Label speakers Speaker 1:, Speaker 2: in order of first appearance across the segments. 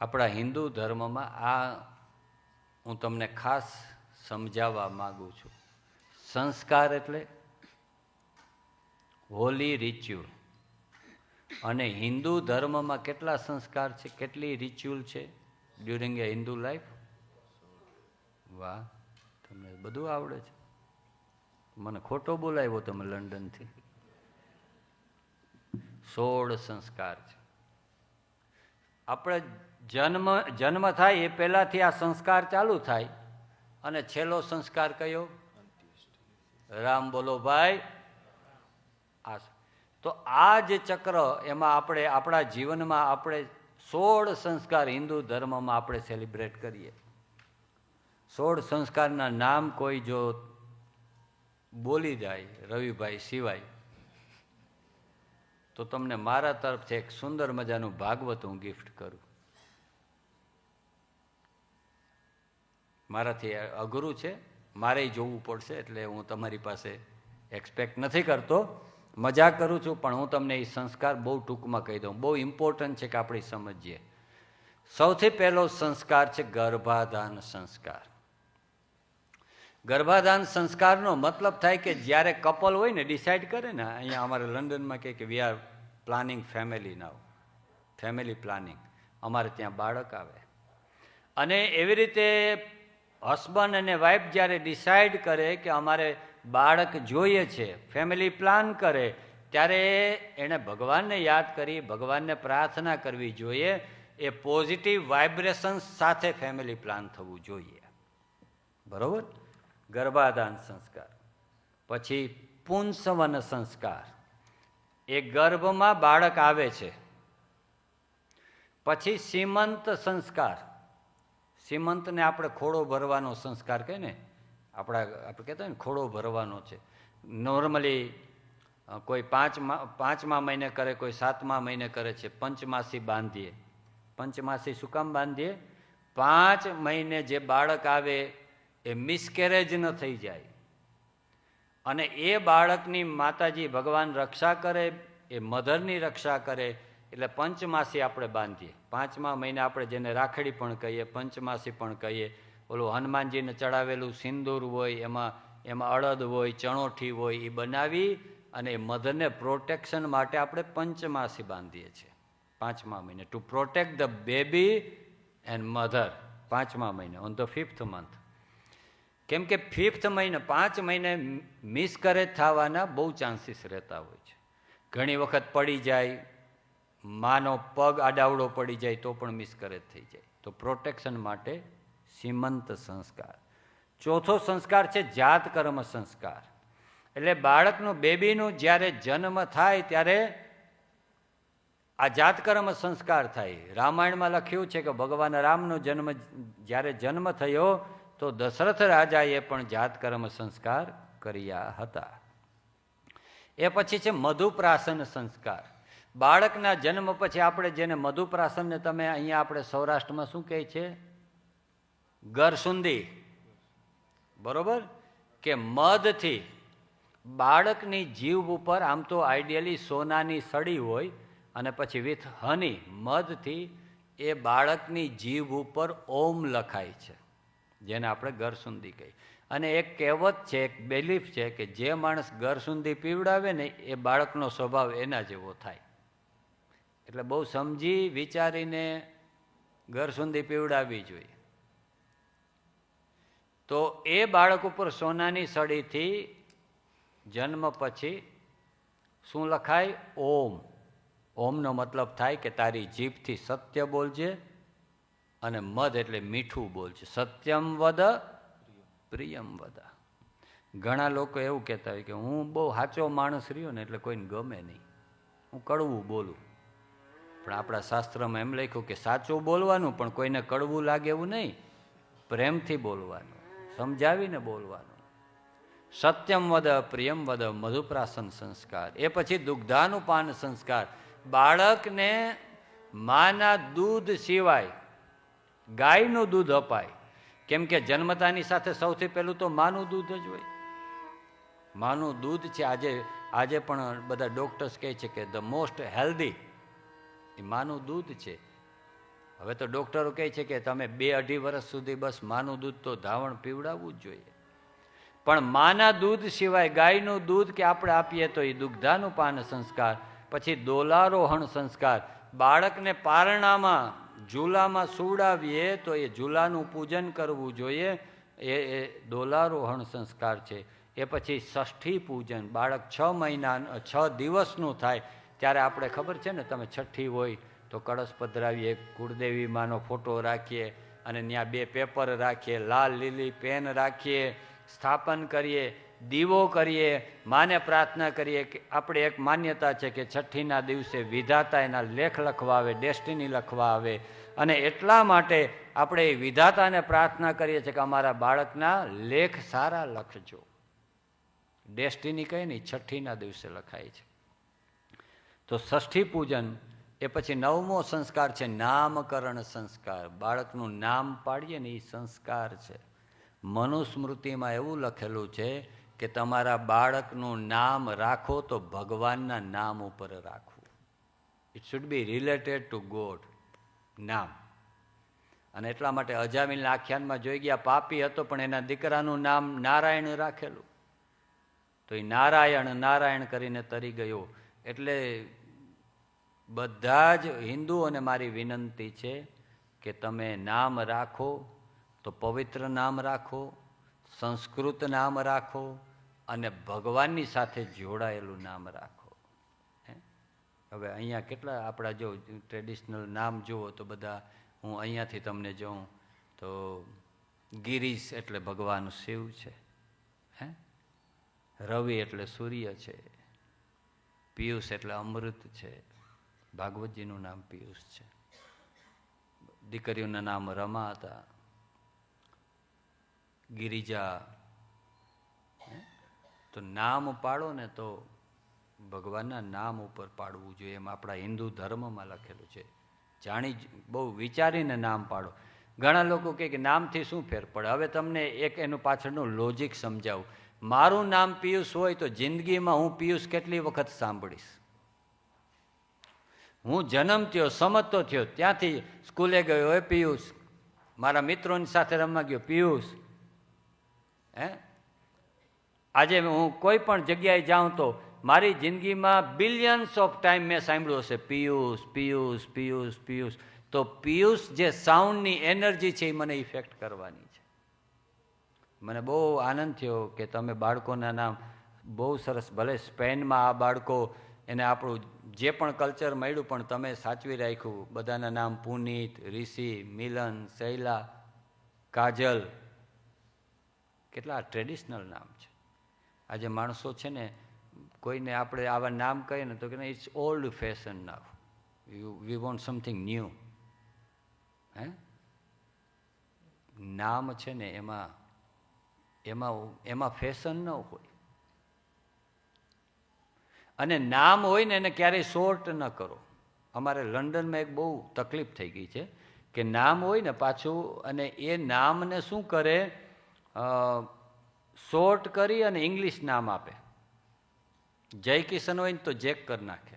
Speaker 1: આપણા હિન્દુ ધર્મમાં આ હું તમને ખાસ સમજાવવા માગું છું. સંસ્કાર એટલે હોલી રિચ્યુઅલ અને હિન્દુ ધર્મમાં કેટલા સંસ્કાર છે, કેટલી રિચ્યુઅલ છે ડ્યુરિંગ એ હિન્દુ લાઈફ વાહ, તમને બધું આવડે છે. મને ખોટો બોલાવ્યો તમે લંડનથી. સોળ સંસ્કાર છે. આપણે જન્મ જન્મ થાય એ પહેલાથી આ સંસ્કાર ચાલુ થાય. અને છેલ્લો સંસ્કાર કયો? રામ બોલો, ભાઈ, આ તો આ જે ચક્ર એમાં આપણે, આપણા જીવનમાં આપણે સોળ સંસ્કાર હિન્દુ ધર્મમાં આપણે સેલિબ્રેટ કરીએ. સોળ સંસ્કારના નામ કોઈ જો બોલી જાય, રવિભાઈ સિવાય, તો તમને મારા તરફથી એક સુંદર મજાનું ભાગવત હું ગિફ્ટ કરું. મારાથી અઘરું છે. મારે જોવું પડશે એટલે હું તમારી પાસે એક્સપેક્ટ નથી કરતો. મજાક કરું છું, પણ હું તમને એ સંસ્કાર બહુ ટૂંકમાં કહી દઉં. બહુ ઇમ્પોર્ટન્ટ છે કે આપણે સમજીએ. સૌથી પહેલો સંસ્કાર છે ગર્ભાધાન સંસ્કાર. ગર્ભાધાન સંસ્કારનો મતલબ થાય કે જ્યારે કપલ હોય ને ડિસાઇડ કરે ને, અહીંયા અમારે લંડનમાં કહે કે we are planning family now family planning અમારે ત્યાં બાળક આવે. અને એવી રીતે હસબન્ડ અને વાઈફ જ્યારે ડિસાઇડ કરે કે અમારે બાળક જોઈએ છે, ફેમિલી પ્લાન કરે, ત્યારે એણે ભગવાનને યાદ કરી, ભગવાનને પ્રાર્થના કરવી જોઈએ, એ પોઝિટિવ વાઇબ્રેશન્સ સાથે ફેમિલી પ્લાન થવું જોઈએ. બરોબર? ગર્ભાધાન સંસ્કાર. પછી પુંસવન સંસ્કાર. એ ગર્ભમાં બાળક આવે છે. પછી સીમંત સંસ્કાર. સીમંતને આપણે ખોડો ભરવાનો સંસ્કાર કહે ને, આપણા આપણે કહેતા હોય ને, ખોડો ભરવાનો છે. નોર્મલી કોઈ પાંચમા પાંચમા મહિને કરે, કોઈ સાતમા મહિને કરે છે, પંચમાસી બાંધીએ. પંચમાસી શું કામ બાંધીએ? પાંચ મહિને જે બાળક આવે, એ મિસકેરેજ ન થઈ જાય. અને એ બાળકની માતાજી ભગવાન રક્ષા કરે, એ મધરની રક્ષા કરે એટલે પંચમાસી આપણે બાંધીએ. પાંચમા મહિને આપણે જેને રાખડી પણ કહીએ, પંચમાસી પણ કહીએ. ઓલું હનુમાનજીને ચડાવેલું સિંદૂર હોય, એમાં એમાં અડદ હોય, ચણોઠી હોય એ બનાવી અને મધરને પ્રોટેક્શન માટે આપણે પંચમાસી બાંધીએ છીએ. પાંચમા મહિને. To protect the baby and mother પાંચમા મહિને ઓન ધ ફિફ્થ મંથ કેમ કે ફિફ્થ મહિને, પાંચ મહિને મિસકરેજ થવાના બહુ ચાન્સીસ રહેતા હોય છે. ઘણી વખત પડી જાય માનો પગ આડાવડો પડી જાય તો પણ મિસકરેજ થઈ જાય. તો પ્રોટેક્શન માટે સીમંત સંસ્કાર. ચોથો સંસ્કાર છે જાત કર્મ સંસ્કાર. એટલે બાળકનું બેબીનું જ્યારે જન્મ થાય ત્યારે આ જાતકર્મ સંસ્કાર થાય. રામાયણમાં લખ્યું છે કે ભગવાન રામનો જન્મ જ્યારે જન્મ થયો તો દશરથ રાજાએ પણ જાતકર્મ સંસ્કાર કર્યા હતા. એ પછી છે મધુપ્રાસન સંસ્કાર. બાળકના જન્મ પછી આપણે જેને મધુપ્રાસનને તમે અહીંયા આપણે સૌરાષ્ટ્રમાં શું કહે છે? ગરસુંદી બરોબર? કે મધથી બાળકની જીવ ઉપર આમ તો આઈડિયલી સોનાની સડી હોય અને પછી વિથ હની મધથી એ બાળકની જીભ ઉપર ઓમ લખાય છે, જેને આપણે ગરસુંદી કહીએ. અને એક કહેવત છે, એક બિલીફ છે કે જે માણસ ગરસુંદી પીવડાવે ને એ બાળકનો સ્વભાવ એના જેવો થાય. એટલે બહુ સમજી વિચારીને ઘર સુધી પીવડાવવી જોઈએ. તો એ બાળક ઉપર સોનાની સળીથી જન્મ પછી શું લખાય? ઓમ. ઓમનો મતલબ થાય કે તારી જીભથી સત્ય બોલજે અને મધ એટલે મીઠું બોલજે. સત્યમ વદ પ્રિયમ વદ. ઘણા લોકો એવું કહેતા હોય કે હું બહુ સાચો માણસ રહ્યો ને એટલે કોઈને ગમે નહીં. હું કડવું બોલું. પણ આપણા શાસ્ત્રમાં એમ લખ્યું કે સાચું બોલવાનું પણ કોઈને કડવું લાગે એવું નહીં. પ્રેમથી બોલવાનું, સમજાવીને બોલવાનું. સત્યમ વદ, પ્રિયમ વદ, મધુપ્રાસન સંસ્કાર. એ પછી દુગ્ધાનું પાન સંસ્કાર. બાળકને માના દૂધ સિવાય ગાયનું દૂધ અપાય. કેમ કે જન્મતાની સાથે સૌથી પહેલું તો માનું દૂધ જ હોય. માનું દૂધ છે આજે આજે પણ બધા ડોક્ટર્સ કહે છે કે ધ મોસ્ટ હેલ્ધી એ માનું દૂધ છે. હવે તો ડૉક્ટરો કહે છે કે તમે બે અઢી વર્ષ સુધી બસ માનું દૂધ તો ધાવણ પીવડાવવું જ જોઈએ. પણ માના દૂધ સિવાય ગાયનું દૂધ કે આપણે આપીએ તો એ દુગ્ધાનું પાન સંસ્કાર, પછી દોલારોહણ સંસ્કાર. બાળકને પારણામાં, ઝૂલામાં સુવડાવીએ તો એ ઝૂલાનું પૂજન કરવું જોઈએ. એ એ દોલારોહણ સંસ્કાર છે. એ પછી ષષ્ઠી પૂજન, બાળક છ મહિના, છ દિવસનું થાય. ત્યારે આપણે ખબર છે ને, તમે છઠ્ઠી હોય તો કળશ પધરાવીએ, કુળદેવી માનો ફોટો રાખીએ અને ત્યાં બે પેપર રાખીએ, લાલ, લીલી પેન રાખીએ, સ્થાપન કરીએ, દીવો કરીએ, માને પ્રાર્થના કરીએ કે આપણે એક માન્યતા છે કે છઠ્ઠીના દિવસે વિધાતા એના લેખ લખવા આવે, ડેસ્ટિની લખવા આવે અને એટલા માટે આપણે એ વિધાતાને પ્રાર્થના કરીએ છીએ કે અમારા બાળકના લેખ સારા લખજો. ડેસ્ટિની કઈ નહીં, છઠ્ઠીના દિવસે લખાય છે. તો ષષ્ઠી પૂજન એ પછી નવમો સંસ્કાર છે, નામકરણ સંસ્કાર. બાળકનું નામ પાડીએ ને એ સંસ્કાર છે. મનુસ્મૃતિમાં એવું લખેલું છે કે તમારા બાળકનું નામ રાખો તો ભગવાનના નામ ઉપર રાખવું. It should be related to God નામ. અને એટલા માટે અજામિલના આખ્યાનમાં જોઈ ગયા, પાપી હતો પણ એના દીકરાનું નામ નારાયણ રાખેલું. તો એ નારાયણ નારાયણ કરીને તરી ગયો. એટલે બધા જ હિન્દુઓને મારી વિનંતી છે કે તમે નામ રાખો, તો પવિત્ર નામ રાખો, સંસ્કૃત નામ રાખો અને ભગવાનની સાથે જોડાયેલું નામ રાખો? હવે અહીંયા કેટલા આપણા જો ટ્રેડિશનલ નામ જુઓ તો બધા, હું અહીંયાથી તમને જોઉં તો ગિરીશ એટલે ભગવાન શિવ છે. હે? રવિ એટલે સૂર્ય છે. પિયુષ એટલે અમૃત છે. ભાગવતજીનું નામ પિયુષ છે. દીકરીઓના નામ રમા હતા. ગિરિજા? તો નામ પાડો ને તો ભગવાનના નામ ઉપર પાડવું જોઈએ. એમ આપણા હિન્દુ ધર્મમાં લખેલું છે. જાણી બહુ વિચારીને નામ પાડો. ઘણા લોકો કહે કે નામથી શું ફેર પડે? હવે તમને એક એનું પાછળનું લોજિક સમજાવું. મારું નામ પિયુષ હોય તો જિંદગીમાં હું પિયુષ કેટલી વખત સાંભળીશ? હું જન્મ થયો સમજતો થયો, ત્યાંથી સ્કૂલે ગયો હોય પિયુષ. મારા મિત્રોની સાથે રમવા ગયો, પિયુષ. હે? આજે હું કોઈ પણ જગ્યાએ જાઉં તો મારી જિંદગીમાં બિલિયન્સ ઓફ ટાઈમ મેં સાંભળ્યું હશે, પિયુષ પિયુષ પિયુષ પિયુષ. તો પિયુષ જે સાઉન્ડની એનર્જી છે એ મને ઇફેક્ટ કરવાની છે. મને બહુ આનંદ થયો કે તમે બાળકોના નામ બહુ સરસ, ભલે સ્પેનમાં આ બાળકો એને આપણું જે પણ કલ્ચર મળ્યું, પણ તમે સાચવી રાખ્યું. બધાના નામ પુનીત, ઋષિ, મિલન, શૈલા, કાજલ. કેટલા ટ્રેડિશનલ નામ છે. આજે માણસો છે ને, કોઈને આપણે આવા નામ કહીએ ને તો કે it's old fashion now you we want something new હે? નામ છે ને એમાં એમાં એમાં ફેશન ન હોય. અને નામ હોય ને એને ક્યારેય શોર્ટ ન કરો. અમારે લંડનમાં એક બહુ તકલીફ થઈ ગઈ છે કે નામ હોય ને પાછું અને એ નામને શું કરે? શોર્ટ કરી અને ઇંગ્લિશ નામ આપે. જય કિશન હોય ને તો જેક કરી નાખે.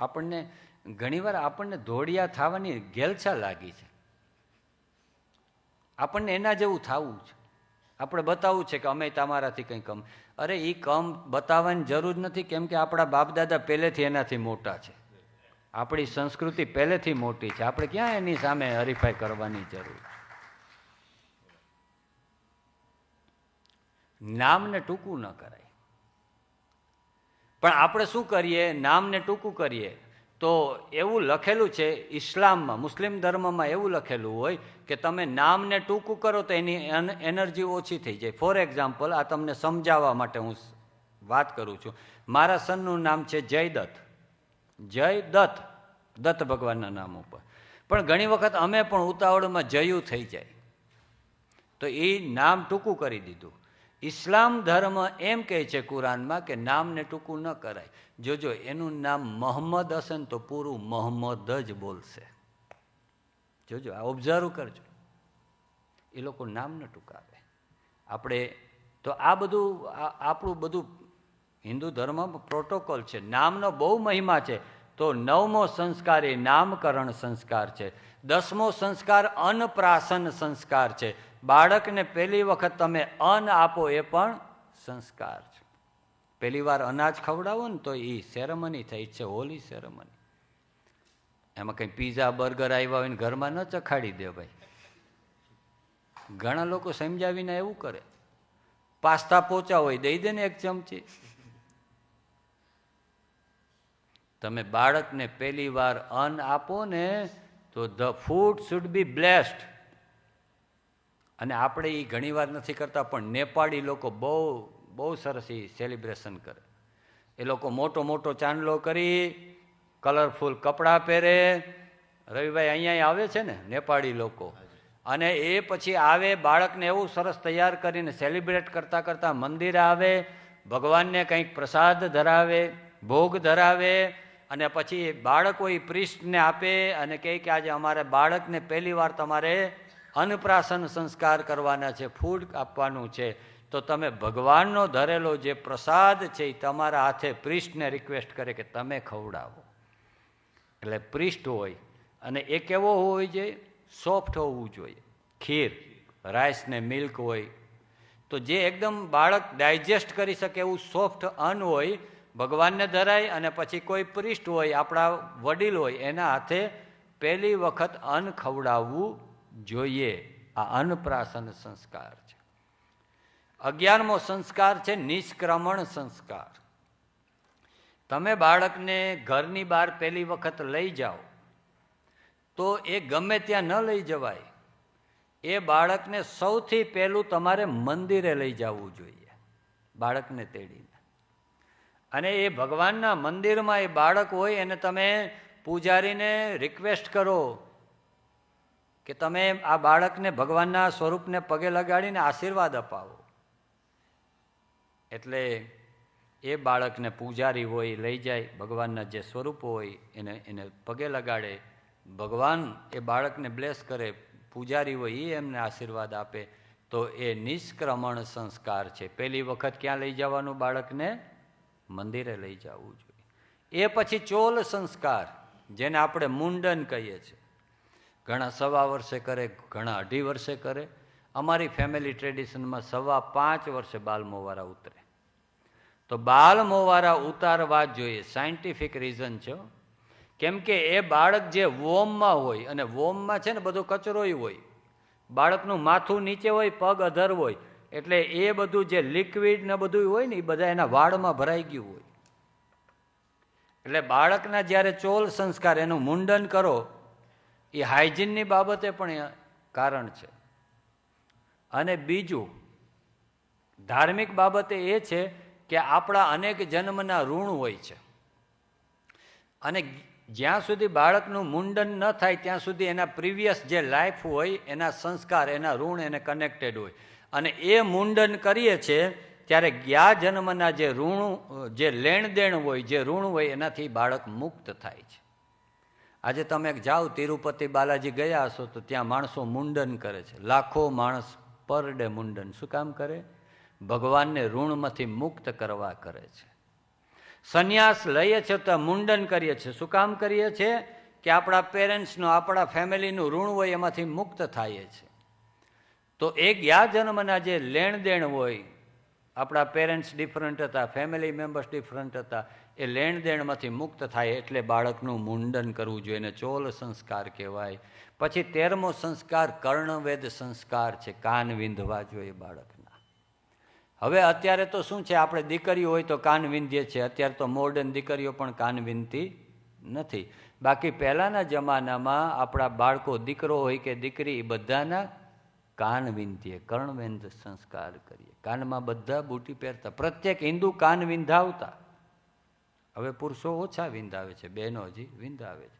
Speaker 1: આપણને ઘણીવાર આપણને ધોળિયા થવાની ગેલછા લાગી છે. આપણને એના જેવું થવું છે. આપણે બતાવવું છે કે અમે તમારાથી કંઈ કમ. અરે એ કમ બતાવવાની જરૂર નથી, કેમ કે આપણા બાપદાદા પહેલેથી એનાથી મોટા છે. આપણી સંસ્કૃતિ પહેલેથી મોટી છે. આપણે ક્યાં એની સામે હરીફાઈ કરવાની જરૂર? નામને ટૂંકું ન કરાય. પણ આપણે શું કરીએ? નામને ટૂંકું કરીએ. તો એવું લખેલું છે ઇસ્લામમાં, મુસ્લિમ ધર્મમાં એવું લખેલું હોય કે તમે નામને ટૂંકું કરો તો એની એનર્જી ઓછી થઈ જાય. ફોર એક્ઝામ્પલ, આ તમને સમજાવવા માટે હું વાત કરું છું. મારા સનનું નામ છે જયદત્ત જય દત્ત. દત્ત ભગવાનના નામ ઉપર. પણ ઘણી વખત અમે પણ ઉતાવળમાં જયું થઈ જાય. તો એ નામ ટૂંકું કરી દીધું. ઇસ્લામ ધર્મ એમ કહે છે કુરાનમાં કે નામને ટૂંકું ન કરાય. જોજો, એનું નામ મોહમ્મદ હશે ને તો પૂરું મોહમ્મદ જ બોલશે. જોજો, આ ઓબ્ઝર્વ કરજો. એ લોકો નામ ન ટૂંકાવે. આપણે તો આ બધું આપણું બધું હિન્દુ ધર્મમાં પ્રોટોકોલ છે. નામનો બહુ મહિમા છે. તો નવમો સંસ્કાર એ નામકરણ સંસ્કાર છે. દસમો સંસ્કાર અન્નપ્રાશન સંસ્કાર છે. બાળકને પહેલી વખત તમે અન્ન આપો એ પણ સંસ્કાર છે. પહેલી વાર અનાજ ખવડાવો ને તો એ સેરેમની થઈ છે હોલી સેરેમની એમાં કંઈ પીઝા બર્ગર આવ્યા હોય ને ઘરમાં ન ચખાડી દે ભાઈ. ઘણા લોકો સમજાવીને એવું કરે. પાસ્તા પોચા હોય, દઈ દે ને એક ચમચી. તમે બાળકને પહેલી વાર અન્ન આપો ને તો the food should be blessed. અને આપણે એ ઘણી વાર નથી કરતા, પણ નેપાળી લોકો બહુ બહુ સરસ એ સેલિબ્રેશન કરે. એ લોકો મોટો મોટો ચાંદલો કરી કલરફુલ કપડાં પહેરે. રવિભાઈ અહીંયા આવે છે ને, નેપાળી લોકો. અને એ પછી આવે, બાળકને એવું સરસ તૈયાર કરીને સેલિબ્રેટ કરતાં કરતાં મંદિરે આવે, ભગવાનને કંઈક પ્રસાદ ધરાવે, ભોગ ધરાવે, અને પછી બાળકો એ પ્રિસ્ટને આપે અને કહે કે આજે અમારે બાળકને પહેલી વાર તમારે અન્નપ્રાશન સંસ્કાર કરવાના છે, ફૂડ આપવાનું છે, તો તમે ભગવાનનો ધરેલો જે પ્રસાદ છે એ તમારા હાથે પ્રિસ્ટને રિક્વેસ્ટ કરે કે તમે ખવડાવો. એટલે પ્રિસ્ટ હોય અને એ કેવો હોવો જોઈએ? સોફ્ટ હોવું જોઈએ. ખીર રાઈસ ને મિલ્ક હોય. તો જે એકદમ બાળક ડાયજેસ્ટ કરી શકે એવું સોફ્ટ અન્ન હોય, ભગવાનને ધરાય અને પછી કોઈ પ્રિસ્ટ હોય, આપણા વડીલ હોય, એના હાથે પહેલી વખત અન્ન ખવડાવવું જોઈએ, આ અન્નપ્રાશન સંસ્કાર છે. અગિયારમો સંસ્કાર છે, નિષ્ક્રમણ સંસ્કાર. તમે બાળકને ઘરની બહાર પહેલી વખત લઈ જાઓ, તો એ ગમે ત્યાં ન લઈ જવાય. એ બાળકને સૌથી પહેલું તમારે મંદિરે લઈ જવું જોઈએ, બાળકને તેડીને. અને એ ભગવાનના મંદિરમાં એ બાળક હોય, એને તમે પૂજારીને રિક્વેસ્ટ કરો કે તમે આ બાળકને ભગવાનના સ્વરૂપને પગે લગાડીને આશીર્વાદ અપાવો. એટલે એ બાળકને પૂજારી હોય, લઈ જાય, ભગવાનના જે સ્વરૂપ હોય, એને એને પગે લગાડે. ભગવાન એ બાળકને બ્લેસ કરે, પૂજારી હોય, એ એમને આશીર્વાદ આપે. તો એ નિષ્ક્રમણ સંસ્કાર છે. પહેલી વખત ક્યાં લઈ જવાનું બાળકને? મંદિરે લઈ જવું જોઈએ. એ પછી ચોલ સંસ્કાર, જેને આપણે મુંડન કહીએ છીએ. ઘણા સવા વર્ષે કરે, ઘણા અઢી વર્ષે કરે. અમારી ફેમિલી ટ્રેડિશનમાં સવા પાંચ વર્ષે બાલ મોવારા ઉતરે. તો બાલ મોવારા ઉતારવા જ જોઈએ. સાયન્ટિફિક રીઝન છે કેમ કે એ બાળક જે વોમમાં હોય, અને વોમમાં છે ને બધો કચરોય હોય, બાળકનું માથું નીચે હોય, પગ અધર હોય, એટલે એ બધું જે લિક્વિડ ને બધું હોય ને, એ બધા એના વાળમાં ભરાઈ ગયું હોય. એટલે બાળકના જ્યારે ચોલ સંસ્કાર, એનું મુંડન કરો એ હાઇજીનની બાબતે પણ કારણ છે. અને બીજું, ધાર્મિક બાબતે એ છે કે આપણા અનેક જન્મના ઋણ હોય છે. અને જ્યાં સુધી બાળકનું મુંડન ન થાય, ત્યાં સુધી એના પ્રીવિયસ જે લાઈફ હોય, એના સંસ્કાર, એના ઋણ એને કનેક્ટેડ હોય. અને એ મુંડન કરીએ છીએ, ત્યારે ગયા જન્મના જે ઋણ, જે લેણ દેણ હોય, જે ઋણ હોય, એનાથી બાળક મુક્ત થાય છે. આજે તમે જાઓ તિરુપતિ બાલાજી ગયા હશો તો ત્યાં માણસો મુંડન કરે છે. લાખો માણસ પર ડે મુંડન. શું કામ કરે? ભગવાનને ઋણમાંથી મુક્ત કરવા કરે છે. સંન્યાસ લઈએ છીએ તો મુંડન કરીએ છીએ શું કામ કરીએ છીએ કે આપણા પેરેન્ટ્સનું, આપણા ફેમિલીનું ઋણ હોય એમાંથી મુક્ત થાય છે. તો એ ગયા જન્મના જે લેણ દેણ હોય આપણા પેરેન્ટ્સ ડિફરન્ટ હતા, ફેમિલી મેમ્બર્સ ડિફરન્ટ હતા. એ લેણ દેણમાંથી મુક્ત થાય એટલે બાળકનું મુંડન કરવું જોઈએ એને ચોલ સંસ્કાર કહેવાય. પછી તેરમો સંસ્કાર કર્ણવેદ સંસ્કાર છે, કાન વિંધવા જોઈએ બાળકના. હવે અત્યારે તો શું છે, આપણે દીકરીઓ હોય તો કાન વિંધીએ છીએ, અત્યારે તો મોડર્ન દીકરીઓ પણ કાન વિંધતી નથી. બાકી પહેલાંના જમાનામાં આપણા બાળકો દીકરો હોય કે દીકરી, એ બધાના કાન વિંધીએ કર્ણવેદ સંસ્કાર કરીએ. કાનમાં બધા બુટી પહેરતા, પ્રત્યેક હિન્દુ કાન વિંધાવતા. હવે પુરુષો ઓછા વિંધાવે છે, બહેનો હજી વિંધાવે છે.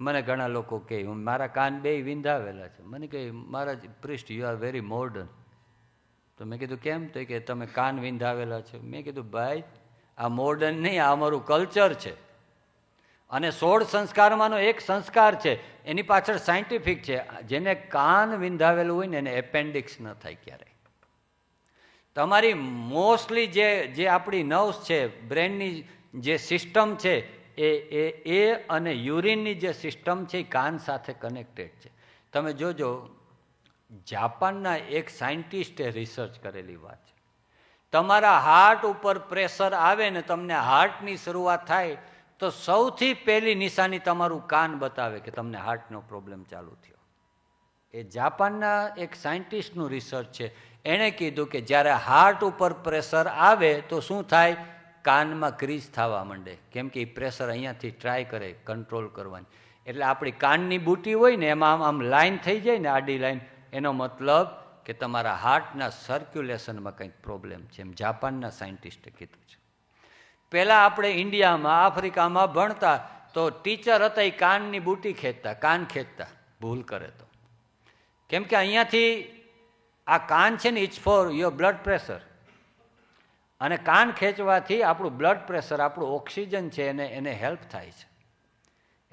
Speaker 1: મને ઘણા લોકો કહે, હું મારા કાન બે વિંધાવેલા છે. મને કહે મારા priest you are very modern તો મેં કીધું, કેમ? તો કે તમે કાન વિંધાવેલા છે. મેં કીધું, ભાઈ, આ મોર્ડન નહીં, આ અમારું કલ્ચર છે. અને સોળ સંસ્કારમાંનો એક સંસ્કાર છે, એની પાછળ સાયન્ટિફિક છે, જેને કાન વિંધાવેલું હોય ને એને એપેન્ડિક્સ ન થાય ક્યારેય. તમારી મોસ્ટલી જે જે આપણી નર્વ્સ છે બ્રેનની જે સિસ્ટમ છે, એ એ એ અને યુરિનની જે સિસ્ટમ છે, એ કાન સાથે કનેક્ટેડ છે. તમે જોજો, જાપાનના એક સાયન્ટિસ્ટે રિસર્ચ કરેલી વાત છે. તમારા હાર્ટ ઉપર પ્રેશર આવે ને તમને હાર્ટની શરૂઆત થાય તો સૌથી પહેલી નિશાની તમારું કાન બતાવે કે તમને હાર્ટનો પ્રોબ્લેમ ચાલુ થયો. એ જાપાનના એક સાયન્ટિસ્ટનું રિસર્ચ છે. એણે કીધું કે જ્યારે હાર્ટ ઉપર પ્રેશર આવે તો શું થાય? કાનમાં ક્રીઝ થવા માંડે. કેમ કે એ પ્રેશર અહીંયાથી ટ્રાય કરે કંટ્રોલ કરવાની. એટલે આપણી કાનની બુટી હોય ને એમાં આમ આમ લાઈન થઈ જાય ને આડી લાઈન એનો મતલબ કે તમારા હાર્ટના સર્ક્યુલેશનમાં કંઈક પ્રોબ્લેમ છે. એમ જાપાનના સાયન્ટિસ્ટે કીધું છે. પહેલાં આપણે ઇન્ડિયામાં, આફ્રિકામાં ભણતા તો ટીચર હતા એ કાનની બુટી ખેંચતા, કાન ખેંચતા. ભૂલ કરે તો. કેમ કે અહીંયાથી આ કાન છે ને it's for your blood pressure અને કાન ખેંચવાથી આપણું બ્લડ પ્રેશર આપણું ઓક્સિજન છે એને એને હેલ્પ થાય છે.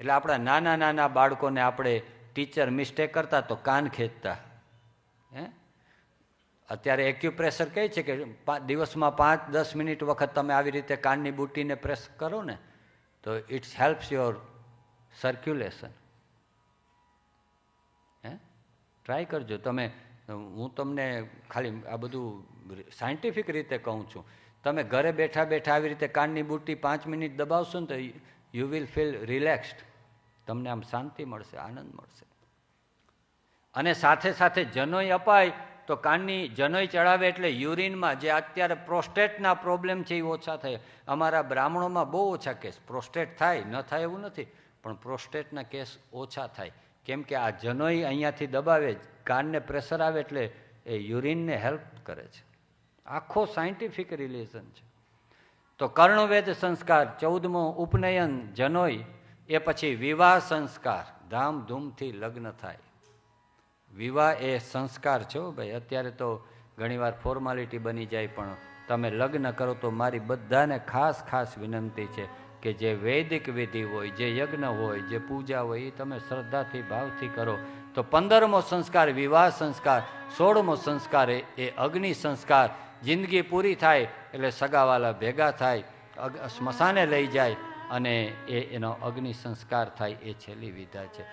Speaker 1: એટલે આપણા નાના નાના બાળકોને આપણે ટીચર મિસ્ટેક કરતા તો કાન ખેંચતા. હે? અત્યારે એક્યુપ્રેશર કહે છે કે દિવસમાં પાંચ, દસ મિનિટ વખત તમે આવી રીતે કાનની બુટીને પ્રેસ કરો ને, તો ઇટ્સ હેલ્પ્સ યોર સર્ક્યુલેશન હે? ટ્રાય કરજો. તમે, હું તમને ખાલી આ બધું સાયન્ટિફિક રીતે કહું છું. તમે ઘરે બેઠા બેઠા આવી રીતે કાનની બુટી પાંચ મિનિટ દબાવશો ને તો યુ વિલ ફીલ રિલેક્સ્ડ તમને આમ શાંતિ મળશે, આનંદ મળશે. અને સાથે સાથે જનોય અપાય તો કાનની જનોઈ ચડાવે એટલે યુરિનમાં જે અત્યારે પ્રોસ્ટેટના પ્રોબ્લેમ છે એ ઓછા થાય. અમારા બ્રાહ્મણોમાં બહુ ઓછા કેસ. પ્રોસ્ટેટ થાય, ન થાય એવું નથી, પણ પ્રોસ્ટેટના કેસ ઓછા થાય. કેમ કે આ જનોઈ અહીંયાથી દબાવે, કાનને પ્રેશર આવે એટલે એ યુરિનને હેલ્પ કરે છે. આખો સાયન્ટિફિક રિલેશન છે. તો કર્ણવેદ સંસ્કાર, ચૌદમો ઉપનયન, જનોઈ, એ પછી વિવાહ સંસ્કાર, ધામધૂમથી લગ્ન થાય. વિવાહ એ સંસ્કાર છો ભાઈ. અત્યારે તો ઘણીવાર ફોર્માલિટી બની જાય, પણ તમે લગ્ન કરો તો મારી બધાને ખાસ ખાસ વિનંતી છે કે જે વૈદિક વિધિ હોય, જે યજ્ઞ હોય, જે પૂજા હોય, એ તમે શ્રદ્ધાથી, ભાવથી કરો. તો પંદરમો સંસ્કાર વિવાહ સંસ્કાર, સોળમો સંસ્કાર એ અગ્નિ સંસ્કાર. જિંદગી પૂરી થાય એટલે સગાવાલા ભેગા થાય સ્મશાને લઈ જાય અને એ, એનો અગ્નિ સંસ્કાર થાય એ છેલ્લી વિધા છે.